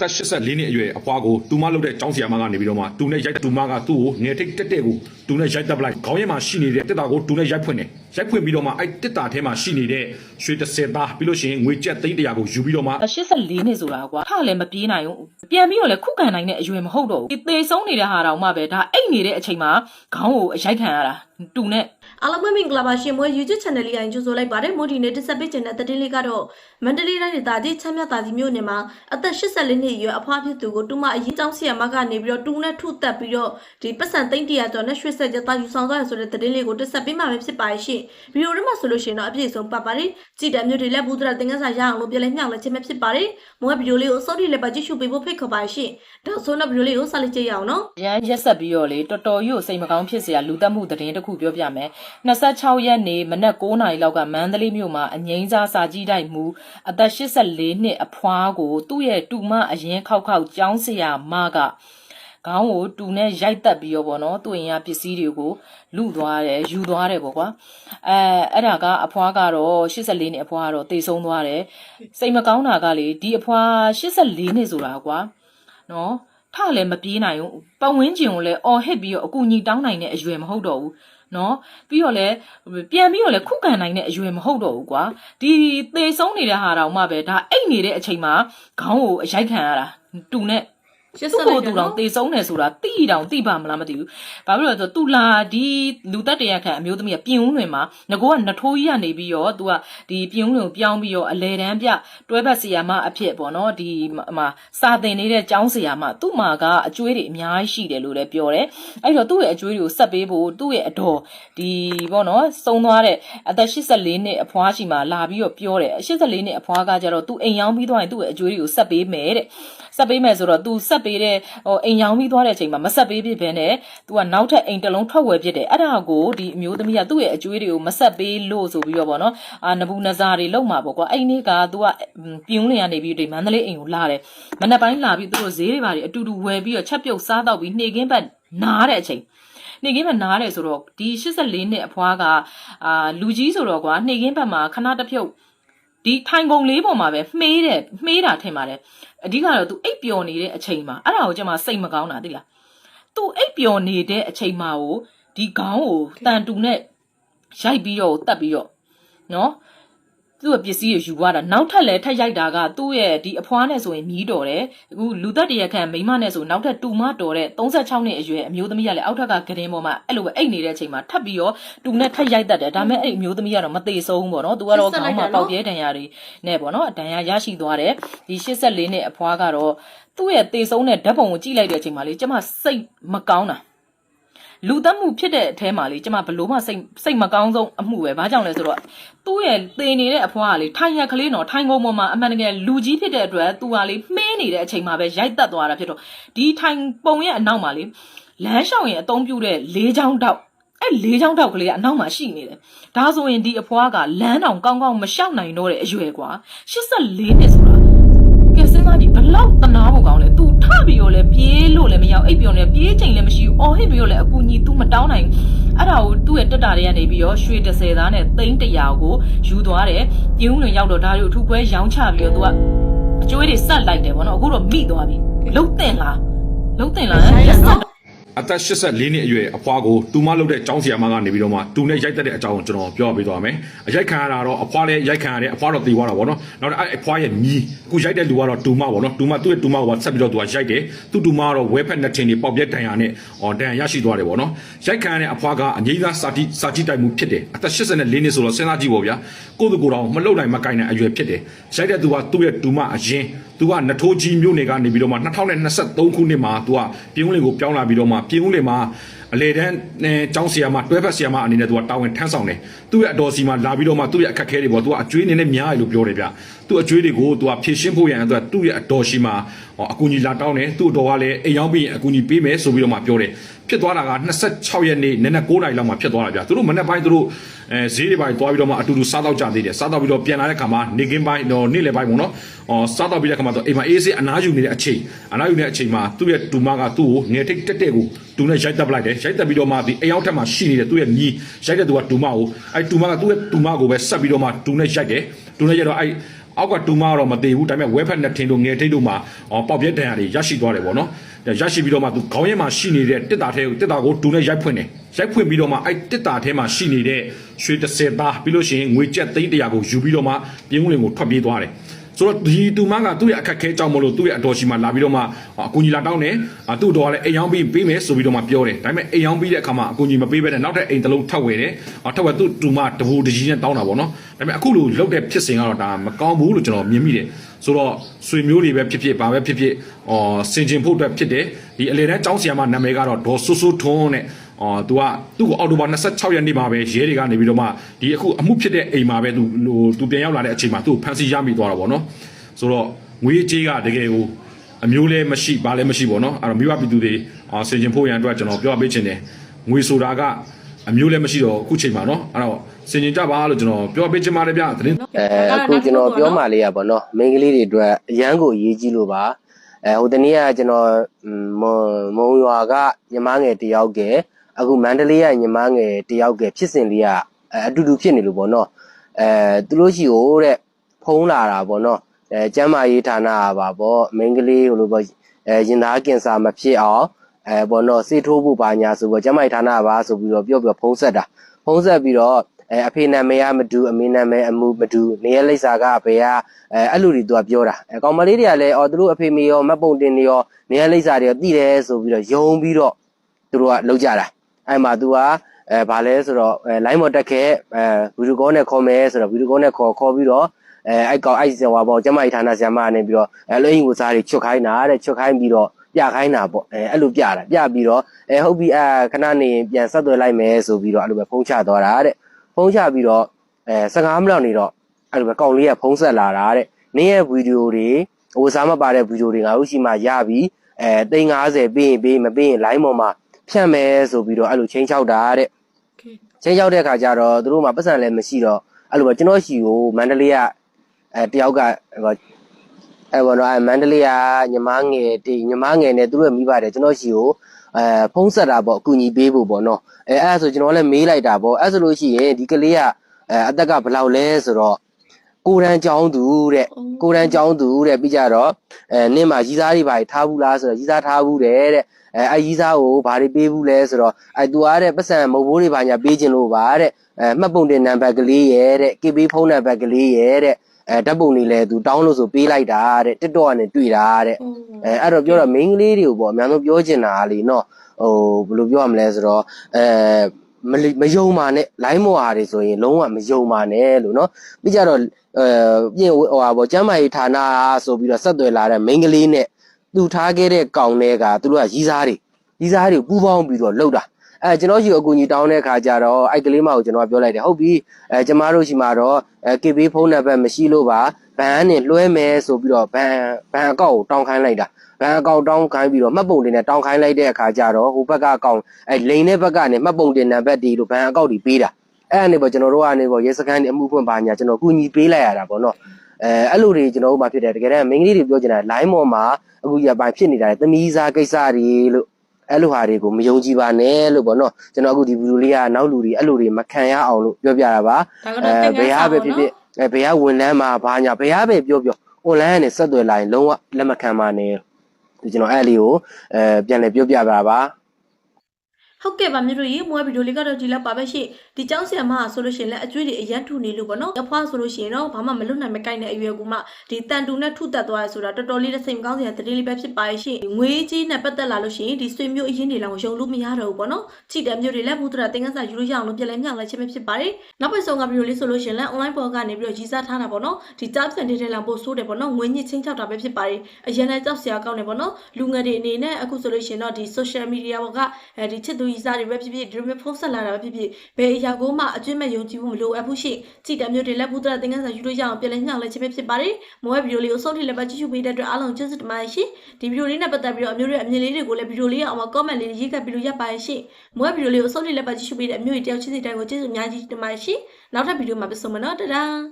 သက်84နှစ်အရွယ်အဖွားကိုတူမလုပ်တဲ့ចောင်းဆရာမကနေပြီးတော့မှတူနဲ့ရိုက်တူမကသူ့ကိုငယ်ထိတ်တက်တဲ့ကိုတူနဲ့ရိုက်တက်ပလိုက်ခေါင်းထဲမှာရှိနေတဲ့တက်တာကိုတူနဲ့ရိုက်ဖွင့်တယ်ရိုက်ဖွင့်ပြီးတော့မှအဲ့တက်တာထဲမှာရှိနေတဲ့ရွှေ30သားပြီးလို့ရှိရင်ငွေကျပ်သိန်း100ကိုယူပြီးတော့မှ84နှစ်ဆိုတာကွာထလည်းမပြေးနိုင်ဘူးပြန်ပြီးတော့လည်းခုခံနိုင်တဲ့အရွယ်မဟုတ်တော့ဘူးဒီသေဆုံးနေတဲ့ဟာတောင်မှပဲဒါအိတ်နေတဲ့အချိန်မှာခေါင်းကိုအရိုက်ခံရတာ တူနဲ့အားလုံးပဲမင်္ဂလာပါရှင်မွေး YouTube channel လေးအရင်ကြိုဆိုလိုက်ပါတယ်မိုဒီနဲ့တက်ဆက်ပေးခြင်းတဲ့သတင်းလေးကတော့မန္တလေးတိုင်းဒေသကြီးချမ်းမြသာကြီးမြို့နယ်မှာအသက်84နှစ်အရွယ်အဖွားဖြစ်သူကိုတူမအရင်ကျောင်းဆရာမကနေပြီးတော့တူနဲ့ထုတက်ပြီးတော့ဒီပတ်စံသိန်း100ကျော်နဲ့ရွှေဆက်ကြတာယူဆောင်သွားရဆိုတဲ့သတင်းလေးကိုတက်ဆက်ပေးမှာပဲဖြစ်ပါရှင်ဗီဒီယိုထဲမှာဆိုလို့ရှိရင်တော့အပြည့်အစုံပါပါတယ်ကြည်တံမြို့တွေလက်ဘူးတရတင်ကစားရအောင်လို့ပြန်လဲမျှောက်လဲခြင်းပဲဖြစ်ပါတယ်မွေးဗီဒီယိုလေးကိုစောတိလက်ပါကြည့်ရှုပေးဖို့ဖိတ်ခေါ်ပါရှင်ဒါဆိုတော့ဗီဒီယိုလေးကိုဆက်လက်ကြည့်ရအောင်နော်ရန်ရက်ဆက်ပြီးတော့လေတော်တော်ကြီးကိုစိတ်မကောင်းဖြစ်စရာလူတက်မှုသတင်းတစ်ခုပြောပြမယ်26ရက်နေ့မနက်9:00နာရီလောက်ကမန္တလေးမြို့မှာအငိမ့်စားစာကြီးတိုက်မှုအသက်84နှစ်အဖွားကိုသူ့ရဲ့တူမအရင်ခောက်ခောက်ကြောင်းစရာမကခေါင်းကိုတူနဲ့ရိုက်တက်ပြီးတော့ဗောနော်သူ့ရင်ကပစ္စည်းတွေကိုလူသွားတယ်ယူသွားတယ်ဗောကွာအဲအဲ့ဒါကအဖွားကတော့84နှစ်အဖွားကတော့တေဆုံးသွားတယ်စိတ်မကောင်းတာကလေဒီအဖွား84နှစ်ဆိုတာကွာနော်ထလည်းမပြေးနိုင်ဘူးပတ်ဝန်းကျင်ကိုလည်းအော်ဟစ်ပြီးတော့အကူညီတောင်းနိုင်တဲ့အရွယ်မဟုတ်တော့ဘူး နော်ပြီးတော့လည်းပြန်ပြီးတော့လည်းခုခံနိုင်တဲ့အရွယ်မဟုတ်တော့ဘူးကွာဒီသေဆုံးနေတဲ့ဟာတောင်မှပဲဒါအိတ်နေတဲ့အချိန်မှာခေါင်းကိုအရိုက်ခံရတာတူနဲ့ ရှစ်သူ့ဆက်လိုကိုက်သူတာတောင်နော်တေဆုံးတယ်ဆိုတာတိတောင်တိပါမလားမသိဘူး။ဘာဖြစ်လို့လဲဆိုတော့သူလာဒီလူသက်တရခန့်အမျိုးသမီးကပြင်ဦးလွင်မှာငကောကနထိုးကြီးကနေပြီးတော့သူကဒီပြင်ဦးလွင်ကိုပြောင်းပြီးတော့အလဲတန်းပြတွဲဘက်ဆီယာမအဖြစ်ပေါ့နော်ဒီမှာစာသင်နေတဲ့ကျောင်းဆီယာမသူ့မှာကအကျွေးတွေအများကြီးရှိတယ်လို့လည်းပြောတယ်။အဲ့တော့သူ့ရဲ့အကျွေးတွေကိုဆက်ပေးဖို့သူ့ရဲ့အတော်ဒီပေါ့နော်စုံသွားတဲ့အသက်84နှစ်အဖွားရှိမှလာပြီးတော့ပြောတယ်84နှစ်အဖွားကကြတော့သူအိမ်ရောင်းပြီးသွားရင်သူ့ရဲ့အကျွေးတွေကိုဆက်ပေးမယ်တဲ့။ဆက်ပေးမယ်ဆိုတော့ तू ဆက်ပေးတဲ့ဟိုအိမ်ရောင်းပြီးသွားတဲ့အချိန်မှာမဆက်ပေးဖြစ်ဘဲနဲ့ तू ကနောက်ထပ်အိမ်တစ်လုံးထွက်ဝယ်ဖြစ်တယ်အဲ့ဒါကိုဒီအမျိုးသမီးကသူ့ရဲ့အကျွေးတွေကိုမဆက်ပေးလို့ဆိုပြီးတော့ဗောနော်အာနဘူးနဇာတွေလောက်မှာပေါ့ကွာအဲ့ဒီနေ့က तू ကပြင်းလင်ကနေပြီးဒီမန္တလေးအိမ်ကိုလာတယ်မနက်ပိုင်းလာပြီးသူတို့ဈေးတွေပါတွေအတူတူဝယ်ပြီးတော့ချက်ပြုတ်စားတော့ပြီးနှေခင်းဘက်နားတဲ့အချိန်နေကင်းဘက်နားတယ်ဆိုတော့ဒီ84နှစ်အဖွားကအာလူကြီးဆိုတော့ကွာနှေကင်းဘက်မှာခဏတစ်ဖြုတ် ဒီထိုင်ကုန်လေးပေါ်မှာပဲမှေးတယ်မှေးတာထင်ပါတယ်အဓိကတော့ तू အိပ်ပျော်နေတဲ့အချိန်မှာအဲ့ဒါကိုကျွန်မစိတ်မကောင်းတာသိလား तू အိပ်ပျော်နေတဲ့အချိန်မှာကိုဒီခေါင်းကိုတန်တူနဲ့ရိုက်ပြီးတော့တက်ပြီးတော့နော် သူ့ရဲ့ပစ္စည်းကိုယူသွားတာနောက်ထပ်လည်းထပ်ရိုက်တာကသူ့ရဲ့ဒီအဖွားနဲ့ဆိုရင်မြီးတော်တယ်အခုလူသက်တရခန့်မိန်းမနဲ့ဆိုနောက်ထပ်တူမတော်တဲ့36နှစ်အရွယ်အမျိုးသမီးကလည်းအောက်ထက်ကဂရင်ပေါ်မှာအဲ့လိုပဲအိတ်နေတဲ့အချိန်မှာထပ်ပြီးတော့တူနဲ့ထပ်ရိုက်တတ်တယ်ဒါပေမဲ့အဲ့အမျိုးသမီးကတော့မသေးဆုံးဘူးပေါ့နော်သူကတော့ခေါင်းမှာပေါက်ပြဲဒဏ်ရာတွေနဲ့ပေါ့နော်ဒဏ်ရာရရှိသွားတယ်ဒီ84နှစ်အဖွားကတော့သူ့ရဲ့သေဆုံးတဲ့ဓာတ်ပုံကိုကြည့်လိုက်တဲ့အချိန်မှာလေကျမစိတ်မကောင်းတာ လူသက်မှုဖြစ်တဲ့အထဲမှာလေကျမဘလို့မှစိတ်စိတ်မကောင်းဆုံးအမှုပဲဘာကြောင့်လဲဆိုတော့သူ့ရဲ့သေနေတဲ့အဖွားကလေထိုင်ရက်ကလေးနော်ထိုင်ကုန်ပေါ်မှာအမှန်တကယ်လူကြီးဖြစ်တဲ့အတွက်သူကလေမှင်းနေတဲ့အချိန်မှာပဲရိုက်တက်သွားတာဖြစ်တော့ဒီထိုင်ပုံရဲ့အနောက်မှာလေလမ်းလျှောက်ရင်အသုံးပြုတဲ့လေးချောင်းတောက်အဲ့လေးချောင်းတောက်ကလေးကအနောက်မှာရှိနေတယ်ဒါဆိုရင်ဒီအဖွားကလမ်းတောင်ကောင်းကောင်းမလျှောက်နိုင်တော့တဲ့အရွယ်ကွာ84နှစ်ဆိုတာကဲ စဉ်းစားကြည့်ဘလောက်တနာဖို့ကောင်းလဲ तू ထပြီးတော့လဲပြေးလို့လည်းမရအောင်အိပ်ပြောနေပြေးချိန်လည်းမရှိဘူးအော်ဟစ်ပြီးတော့လည်းအကူကြီး तू မတောင်းနိုင်ဘူးအဲ့ဒါကိုသူ့ရဲ့တက်တာတွေကနေပြီးတော့ရွှေ30သားနဲ့သိန်း100ကိုယူသွားတယ်ပြင်းဦးလွင်ရောက်တော့ဒါတွေကိုအထူးပွဲရောင်းချပြီးတော့ तू ကအကျွေးတွေဆက်လိုက်တယ်ဗောနော်အခုတော့မိသွားပြီလှုပ်တင်လားလှုပ်တင်လားရက်ဆက် အသက်84နှစ်အရွယ်အဖွားကိုတူမလုပ်တဲ့ចောင်းဆရာမကနေပြီးတော့မှတူနဲ့ရိုက်တက်တဲ့အကြောင်းကိုကျွန်တော်ပြောပေးသွားမယ်အရိုက်ခံရတာတော့အဖွားလည်းရိုက်ခံရတယ်အဖွားတော့တည်သွားတာပေါ့နော်နောက်တော့အဲ့အဖွားရဲ့မြီးအခုရိုက်တဲ့လူကတော့တူမပေါ့နော်တူမသူ့ရဲ့တူမကဆက်ပြီးတော့သူကရိုက်တယ်သူ့တူမကတော့ဝဲဖက်နှစ်ထင်တွေပေါက်ပြက်တန်ရနဲ့အော်တန်ရရရှိသွားတယ်ပေါ့နော်ရိုက်ခံရတဲ့အဖွားကအငိမ့်သားစာတိစာတိတိုက်မှုဖြစ်တယ်အသက်84နှစ်ဆိုတော့စဉ်းစားကြည့်ပေါ့ဗျာကိုယ့်သူကိုယ်တော်မလှုပ်နိုင်မကင်နိုင်အရွယ်ဖြစ်တယ်ရိုက်တဲ့သူကသူ့ရဲ့တူမအရင် သူကနထိုးကြီးမြို့နယ်ကနေပြီးတော့မှ2023ခုနှစ်မှာသူကပြင်းဦးလင်ကိုပြောင်းလာပြီးတော့မှပြင်းဦးလင်မှာအလေတန်းအဲကျောင်းဆရာမတွဲဖက်ဆရာမအနေနဲ့သူကတာဝန်ထမ်းဆောင်တယ်သူ့ရဲ့အတော်စီမှာလာပြီးတော့မှသူ့ရဲ့အခက်အခဲတွေပေါ့သူကအကျွေးနေနဲ့များတယ်လို့ပြောတယ်ဗျသူ့အကျွေးတွေကိုသူကဖြည့်ရှင်းဖို့ရန်အတွက်သူ့ရဲ့အတော်ရှိမှာဟောအကူကြီးလာတောင်းတယ်သူ့အတော်ကလည်းအိမ်ရောက်ပြီးရင်အကူကြီးပေးမယ်ဆိုပြီးတော့မှပြောတယ်ဖြစ်သွားတာက26ရက်နေ့နနက်9:00နာရီလောက်မှာဖြစ်သွားတာဗျသူတို့မနေ့ပိုင်းသူတို့အဲဈေးတွေပိုင်းသွားပြီးတော့မှအတူတူစားတော့ကြသေးတယ်စားတော့ပြီးတော့ပြန်လာတဲ့ခါမှာနေကင်းပိုင်းတော့နေ့လယ်ပိုင်းပေါ့နော်အော်စားတော့ပြီးတဲ့ခါမှာတော့အိမ်မှာအေးဆေးအနားယူနေတဲ့အချိန်အနားယူနေတဲ့အချိန်မှာသူ့ရဲ့တူမကသူ့ကိုငယ်ထိတ်တက်တဲ့ကိုတူနဲ့ရိုက်တက်ပလိုက်တယ်ရိုက်တက်ပြီးတော့မှဒီအိမ်ရောက်ထက်မှာရှိနေတဲ့သူ့ရဲ့မြီးရိုက်တဲ့သူကတူမကိုအဲတူမကသူ့ရဲ့တူမကိုပဲဆက်ပြီးတော့မှတူနဲ့ရိုက်တယ်တူနဲ့ရိုက်တော့အဲအောက်ကတူမကတော့မသေးဘူးဒါပေမဲ့ဝဲဖက်နှစ်ထင်းတို့ငယ်ထိတ်တို့မှာအော်ပေါက်ပြက်တန်ရတွေရရှိသွားတယ်ပေါ့နော်ရရှိပြီးတော့မှသူခေါင်းရဲမှာရှိနေတဲ့တစ်တာထဲကိုတစ်တာကိုတူနဲ့ရိုက်ဖွင့်တယ်ရိုက်ဖွင့်ပြီးတော့မှအဲ့တစ်တာထဲမှာရှိနေတဲ့ရွှေ30သားပြီးလို့ရှိရင်ငွေကျပ်သိန်း100ကိုယူပြီးတော့မှပြင်းဦးလင်ကိုထွက်ပြေးသွားတယ် ဆိုတော့ဒီတူမကသူ့ရဲ့အခက်ခဲကြောင့်မလို့သူ့ရဲ့အတော်ရှိမှလာပြီးတော့မှအကူကြီးလာတောင်းတယ်အသူ့တော်ကလည်းအိမ်ရောင်းပြီးပေးမယ်ဆိုပြီးတော့မှပြောတယ်ဒါပေမဲ့အိမ်ရောင်းပြီးတဲ့အခါမှာအကူကြီးမပေးဘဲနဲ့နောက်ထပ်အိမ်တစ်လုံးထပ်ဝယ်တယ်အထပ်ဝယ်သူ့တူမတဘူတကြီးနဲ့တောင်းတာပေါ့နော်ဒါပေမဲ့အခုလိုလောက်တဲ့ဖြစ်စဉ်ကတော့ဒါမကောင်းဘူးလို့ကျွန်တော်မြင်မိတယ်ဆိုတော့ဆွေမျိုးတွေပဲဖြစ်ဖြစ်ဘာပဲဖြစ်ဖြစ်အော်စင်ကျင်ဖို့အတွက်ဖြစ်တယ်ဒီအလေတန်းចောင်းဆီယာမနာမည်ကတော့ဒေါ်ဆူဆူထွန်းနဲ့ အော် तू ကသူ့ကိုအော်တိုဘာ26ရက်နေ့မှာပဲရဲတွေကနေပြီးတော့မှဒီအခုအမှုဖြစ်တဲ့အိမ်မှာပဲ तू ဟို तू ပြန်ရောက်လာတဲ့အချိန်မှာသူ့ကိုဖမ်းဆီးရမိသွားတာပေါ့နော် ဆိုတော့ငွေကြေးကတကယ်ကိုအမျိုးလည်းမရှိဘာလည်းမရှိပေါ့နော်အဲ့တော့မိဘပြည်သူတွေအာဆင်ကျင်ဖို့ရန်အတွက်ကျွန်တော်ပြောပေးချင်တယ်ငွေဆိုတာကအမျိုးလည်းမရှိတော့အခုချိန်မှာနော်အဲ့တော့ဆင်ကျင်ကြပါလို့ကျွန်တော်ပြောပေးချင်ပါတယ်ဗျသတင်း အဲအခုကျွန်တော်ပြောမှလေးရပါတော့မိန်းကလေးတွေအတွက်အရန်ကိုအရေးကြီးလို့ပါအဲဟိုတနေ့ကကျွန်တော်မွန်မုံရွာကညီမငယ်တယောက်က အခုမန္တလေးကညီမငယ်တယောက်ကဖြစ်စဉ်လေးကအအတူတူဖြစ်နေလို့ပေါ့နော်အဲသူတို့ရှိဟိုတဲ့ဖုံးလာတာပေါ့နော်အဲကျမ်းမာရေးဌာနကပါပေါ့မိန်းကလေးဟိုလိုပေါ့အဲရင်သားကင်ဆာမဖြစ်အောင်အဲပေါ့နော်စေထိုးဖို့ပါညာဆိုပေါ့ကျမ်းမာရေးဌာနကပါဆိုပြီးတော့ပြောပြောဖုံးဆက်တာဖုံးဆက်ပြီးတော့အဲအဖေနာမည်ကမတူအမေနာမည်အမှုမတူနေရလိပ်စာကဘယ်ကအဲအဲ့လိုတွေသူကပြောတာအဲကောင်မလေးတွေကလည်းအော်သူတို့အဖေမေရောမတ်ပုံတင်နေရောနေရလိပ်စာတွေရောသိတယ်ဆိုပြီးတော့ယုံပြီးတော့သူတို့ကလောက်ကြတာ အဲ့မှာ तू ကအဲဘာလဲဆိုတော့အဲ line ပေါ်တက်ခဲ့အဲဗီဒီယိုကောနဲ့ခေါ်မယ်ဆိုတော့ဗီဒီယိုကောနဲ့ခေါ်ခေါ်ပြီးတော့အဲအဲ့ကောင်အဲ့ဆရာပေါ့ကျမကြီးဌာနဆရာမကနေပြီးတော့အဲလိုအင်ကိုစားတွေချွတ်ခိုင်းတာတဲ့ချွတ်ခိုင်းပြီးတော့ပြခိုင်းတာပေါ့အဲအဲ့လိုပြတာပြပြီးတော့အဲဟုတ်ပြီအဲခဏနေရင်ပြန်ဆက်သွယ်လိုက်မယ်ဆိုပြီးတော့အဲ့လိုပဲဖုန်းချသွားတာတဲ့ဖုန်းချပြီးတော့အဲ15မိနစ်နေတော့အဲ့လိုပဲကောင်လေးကဖုန်းဆက်လာတာတဲ့နင်းရဲ့ဗီဒီယိုတွေဟိုစားမပါတဲ့ဗီဒီယိုတွေငါတို့ရှိမှရပြီအဲ350ပေးရင်ပေးမပေးရင် line ပေါ်မှာ ဖြန့်မယ်ဆိုပြီးတော့အဲ့လိုချင်းချောက်တာတဲ့ချင်းချောက်တဲ့ခါကျတော့သူတို့မှပတ်စံလည်းမရှိတော့အဲ့လိုပဲကျွန်တော်ရှိကိုမန္တလေးကအဲတယောက်ကဟိုအဲဘောတော့အဲမန္တလေးကညီမငယ်တီညီမငယ်နဲ့သူတို့မိပါတယ်ကျွန်တော်ရှိကိုအဲဖုန်းဆက်တာပေါ့အကူညီပေးဖို့ပေါ့နော်အဲအဲ့ဒါဆိုကျွန်တော်လည်းမေးလိုက်တာပေါ့အဲ့ဆိုလို့ရှိရင်ဒီကလေးကအဲအသက်ကဘယ်လောက်လဲဆိုတော့ ကိုရန်ចောင်းသူတဲ့ကိုရန်ចောင်းသူတဲ့ပြီးကြတော့အဲနင့်မှာရီးစားတွေဘာတွေထားဘူးလားဆိုတော့ရီးစားထားဘူးတဲ့တဲ့အဲအဲ့ရီးစားကိုဘာတွေပေးဘူးလဲဆိုတော့အဲသူအားတဲ့ပတ်စံမုတ်ဘိုးတွေဘာညာပေးခြင်းလို့ပါတဲ့အဲမှတ်ပုံတင်နံပါတ်ကလေးရဲ့တဲ့ KB ဖုန်းနံပါတ်ကလေးရဲ့တဲ့အဲဓာတ်ပုံတွေလည်းသူတောင်းလို့ဆိုပေးလိုက်တာတဲ့ TikTok ကနေတွေ့တာတဲ့အဲအဲ့တော့ပြောတော့ main ကလေးတွေကိုပေါ့အများဆုံးပြောချင်တာကလေနော်ဟိုဘယ်လိုပြောရမလဲဆိုတော့အဲ မလီမယုံပါနဲ့ line မော်ဟာတွေဆိုရင်လုံးဝမယုံပါနဲ့လို့နော်ပြီးကြတော့အဲပြင်ဟိုဟာပေါ့ကျမ်းမာရေးဌာနဆိုပြီးတော့ဆက်သွယ်လာတဲ့ main ကလေးနဲ့သူထားခဲ့တဲ့ကောင်တွေကသူတို့ကရီးစားတွေရီးစားတွေပူးပေါင်းပြီးတော့လှုပ်တာ အဲကျွန်တော်ရှိအကူကြီးတောင်းတဲ့ခါကျတော့အဲ့ကလေးမကိုကျွန်တော်ကပြောလိုက်တယ်ဟုတ်ပြီအဲကျမတို့ရှိမှာတော့အဲ KB ဖုန်းနံပါတ်မရှိလို့ပါဘန်နဲ့လွှဲမယ်ဆိုပြီးတော့ဘန်ဘန်အကောင့်ကိုတောင်းခိုင်းလိုက်တာဘန်အကောင့်တောင်းခိုင်းပြီးတော့မှတ်ပုံတင်နဲ့တောင်းခိုင်းလိုက်တဲ့အခါကျတော့ဟိုဘက်ကအကောင့်အဲလိန်တဲ့ဘက်ကနေမှတ်ပုံတင်နံပါတ်ဒီလိုဘန်အကောင့်ဒီပေးတာအဲ့အနေပေါ့ကျွန်တော်တို့ကနေပေါ့ရဲစခန်းနေအမှုဖွင့်ပါညာကျွန်တော်ကူညီပေးလိုက်ရတာပေါ့နော်အဲအဲ့လိုတွေကျွန်တော်တို့မှဖြစ်တယ်တကယ်တမ်းမိန်းကလေးတွေပြောချင်တာ line ပေါ်မှာအခုရပိုင်းဖြစ်နေတာသမီးစားကိစ္စတွေလို့ အဲ့လိုဟာတွေကိုမယုံကြည်ပါနဲ့လို့ပေါ့နော်ကျွန်တော်အခုဒီဗီဒီယိုလေးကနောက်လူတွေအဲ့လိုတွေမခံရအောင်လို့ပြောပြတာပါဒါကတော့သင်ဘခယ်န်းဟာစာပဲပေါ့ဖြစ်ဖြစ်နော်အဲဘယ်ဟာဝန်လန်းမှာဘာညာဘယ်ဟာပဲပြောပြော online ကနေဆက်သွယ်လာရင်လုံးဝလက်မခံပါနဲ့ဒီကျွန်တော်အဲ့လေးကိုအဲပြန်လည်ပြောပြပါပါ ဟုတ်ကဲ့ပါမြို့တို့ရေမွေးဗီဒီယိုလေးကတော့ဒီလောက်ပါပဲရှင့်ဒီကျောင်းဆရာမဆိုလို့ရှိရင်လည်းအကျွေးတွေအရန်ထူနေလို့ပေါ့နော်အဖွားဆိုလို့ရှိရင်တော့ဘာမှမလွတ်နိုင်မကိုက်တဲ့အရွယ်ကူမှဒီတန်တူနဲ့ထုတက်သွားရဆိုတာတော်တော်လေးတစ်စိမ်ကောင်းစရာတတိလေးပဲဖြစ်ပါရဲ့ရှင့်ငွေကြီးနဲ့ပတ်သက်လာလို့ရှိရင်ဒီဆွေမျိုးအရင်းတွေလောက်ရုံလို့မရတော့ဘူးပေါ့နော်ချစ်တဲ့မြို့တွေလည်းဘုဒ္ဓရာသင်္ကန်းစာယူလို့ရအောင်လို့ပြန်လဲမြောက်လိုက်ခြင်းပဲဖြစ်ပါတယ်နောက်ပိတ်ဆုံးကဗီဒီယိုလေးဆိုလို့ရှိရင်လည်း online ပေါ်ကနေပြီးတော့ကြီးစားထားတာပေါ့နော်ဒီကြားပြန်တဲ့လောက်ပို့ဆိုးတယ်ပေါ့နော်ငွေညစ်ချင်းချောက်တာပဲဖြစ်ပါတယ်အရင်လည်းကြောက်စရာကောင်းတယ်ပေါ့နော်လူငယ်တွေအနေနဲ့အခုဆိုလို့ရှိရင်တော့ဒီ social media ပေါ်ကအဲဒီချစ်သူကြီးစားတွေပဲဖြစ်ဖြစ်ဒီလိုမျိုးဖုန်းဆက်လာတာပဲဖြစ်ဖြစ်ဘယ်အရာကိုမှအကျွင့်မဲ့ယုံကြည်မှုမလိုအပ်ဘူးရှိကြည်တမျိုးတွေလည်းဘုဒ္ဓသင်္ကန်းစာယူလို့ရအောင်ပြန်လဲညှောက်လဲခြင်းပဲဖြစ်ပါတယ်မွေးဗီဒီယိုလေးကိုဆုံးထိလည်းပဲကြည့်ရှုပေးတဲ့အတွက်အားလုံးကျေးဇူးတင်ပါတယ်ရှင်ဒီဗီဒီယိုလေးနဲ့ပတ်သက်ပြီးတော့အမျိုးတွေအမြင်လေးတွေကိုလည်းဗီဒီယိုလေးအောင်မှာ comment လေးရေးခဲ့ပြီးလို့ရပါတယ်ရှင်မွေးဗီဒီယိုလေးကိုဆုံးထိလည်းပဲကြည့်ရှုပေးတဲ့အမျိုးတွေတယောက်ချင်းစီတိုင်းကိုကျေးဇူးအများကြီးတင်ပါတယ်ရှင်နောက်ထပ်ဗီဒီယိုမှာပြန်ဆုံမယ်နော်တဒါ